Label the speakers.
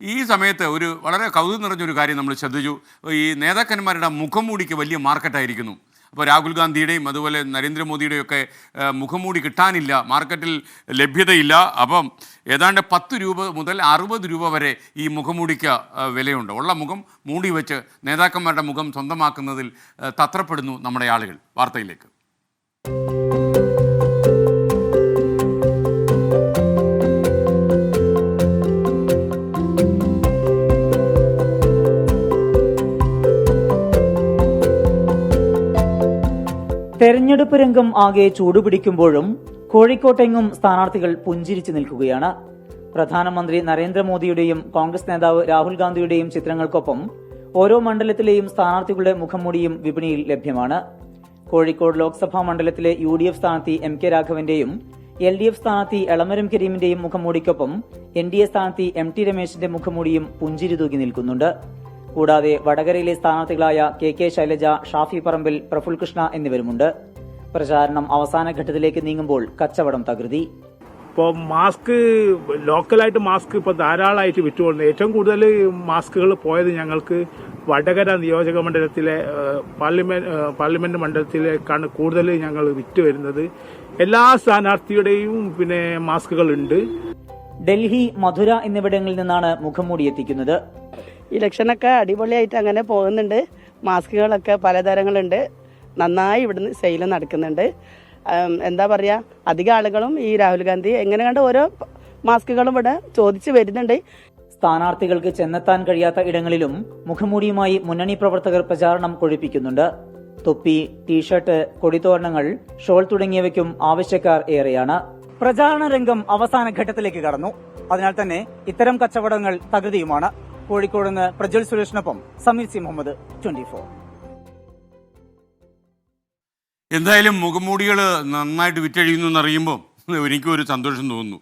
Speaker 1: ഈ സമയത്ത് ഒരു വളരെ കൗതുകം നിറഞ്ഞൊരു കാര്യം നമ്മൾ ശ്രദ്ധിച്ചു. ഈ നേതാക്കന്മാരുടെ മുഖംമൂടിക്ക് വലിയ മാർക്കറ്റായിരിക്കുന്നു. അപ്പോൾ രാഹുൽ ഗാന്ധിയുടെയും അതുപോലെ നരേന്ദ്രമോദിയുടെയും ഒക്കെ മുഖംമൂടി കിട്ടാനില്ല മാർക്കറ്റിൽ ലഭ്യതയില്ല. അപ്പം ഏതാണ്ട് പത്ത് രൂപ മുതൽ അറുപത് രൂപ വരെ ഈ മുഖംമൂടിക്ക് വിലയുണ്ട്. ഉള്ള മുഖം മൂടി വെച്ച് നേതാക്കന്മാരുടെ മുഖം സ്വന്തമാക്കുന്നതിൽ തത്രപ്പെടുന്നു നമ്മുടെ ആളുകൾ. വാർത്തയിലേക്ക്.
Speaker 2: തെരഞ്ഞെടുപ്പ് രംഗം ആകെ ചൂടുപിടിക്കുമ്പോഴും കോഴിക്കോട്ടെങ്ങും സ്ഥാനാർത്ഥികൾ പുഞ്ചിരിച്ചു നിൽക്കുകയാണ്. പ്രധാനമന്ത്രി നരേന്ദ്രമോദിയുടെയും കോൺഗ്രസ് നേതാവ് രാഹുൽ ഗാന്ധിയുടെയും ചിത്രങ്ങൾക്കൊപ്പം ഓരോ മണ്ഡലത്തിലെയും സ്ഥാനാർത്ഥികളുടെ മുഖംമൂടിയും വിപണിയിൽ ലഭ്യമാണ്. കോഴിക്കോട് ലോക്സഭാ മണ്ഡലത്തിലെ യു ഡി എഫ് സ്ഥാനാർത്ഥി എം കെ രാഘവന്റെയും എൽ ഡി എഫ് സ്ഥാനാർത്ഥി എളമരം കരീമിന്റെയും മുഖംമൂടിക്കൊപ്പം എൻ ഡി എ സ്ഥാനാർത്ഥി എം ടി രമേശിന്റെ മുഖംമൂടിയും പുഞ്ചിരി തൂക്കി നിൽക്കുന്നുണ്ട്. കൂടാതെ വടകരയിലെ സ്ഥാനാർത്ഥികളായ കെ കെ ശൈലജ ഷാഫി പറമ്പിൽ പ്രഫുൽ കൃഷ്ണ എന്നിവരുമുണ്ട്. പ്രചാരണം അവസാന ഘട്ടത്തിലേക്ക് നീങ്ങുമ്പോൾ കച്ചവടം തകൃതി.
Speaker 3: ഇപ്പോൾ മാസ്ക് ലോക്കലായിട്ട് മാസ്ക് ഇപ്പോൾ ധാരാളമായിട്ട് വിറ്റുകൊണ്ട് ഏറ്റവും കൂടുതൽ മാസ്കുകൾ പോയത് ഞങ്ങൾക്ക് വടകര നിയോജക മണ്ഡലത്തിലെ പാർലമെന്റ് പാർലമെന്റ് മണ്ഡലത്തിലേക്കാണ് കൂടുതൽ ഞങ്ങൾ വിറ്റ് വരുന്നത്. എല്ലാ സ്ഥാനാർത്ഥിയുടെയും പിന്നെ മാസ്കുകൾ ഉണ്ട്
Speaker 2: ഡൽഹി മധുര എന്നിവിടങ്ങളിൽ നിന്നാണ് മുഖംമൂടി എത്തിക്കുന്നത്
Speaker 4: ഇലക്ഷനൊക്കെ അടിപൊളിയായിട്ട് അങ്ങനെ പോകുന്നുണ്ട്. മാസ്കുകളൊക്കെ പലതരങ്ങളുണ്ട്. നന്നായി ഇവിടുന്ന് സെയിൽ നടക്കുന്നുണ്ട്. എന്താ പറയുക അധികം ആളുകളും ഈ രാഹുൽ ഗാന്ധി എങ്ങനെ കണ്ട് ഓരോ മാസ്കുകളും ഇവിടെ ചോദിച്ചു വരുന്നുണ്ട്.
Speaker 2: സ്ഥാനാർത്ഥികൾക്ക് ചെന്നെത്താൻ കഴിയാത്ത ഇടങ്ങളിലും മുഖമൂടിയുമായി മുന്നണി പ്രവർത്തകർ പ്രചാരണം കൊഴിപ്പിക്കുന്നുണ്ട്. തൊപ്പി ടീഷർട്ട് കൊടിത്തോരണങ്ങൾ ഷോൾ തുടങ്ങിയവയ്ക്കും ആവശ്യക്കാർ ഏറെയാണ്. പ്രചാരണ രംഗം അവസാന ഘട്ടത്തിലേക്ക് കടന്നു. അതിനാൽ തന്നെ ഇത്തരം കച്ചവടങ്ങൾ തകൃതിയുമാണ്. കോഴിക്കോട് നിന്ന് പ്രജ്വൽ സുരേഷിനൊപ്പം സമീർ സി മുഹമ്മദ് ട്വന്റി
Speaker 1: എന്തായാലും മുഖംമൂടികൾ നന്നായിട്ട് വിറ്റഴിയുന്നു എന്നറിയുമ്പോൾ എനിക്കും ഒരു സന്തോഷം തോന്നുന്നു.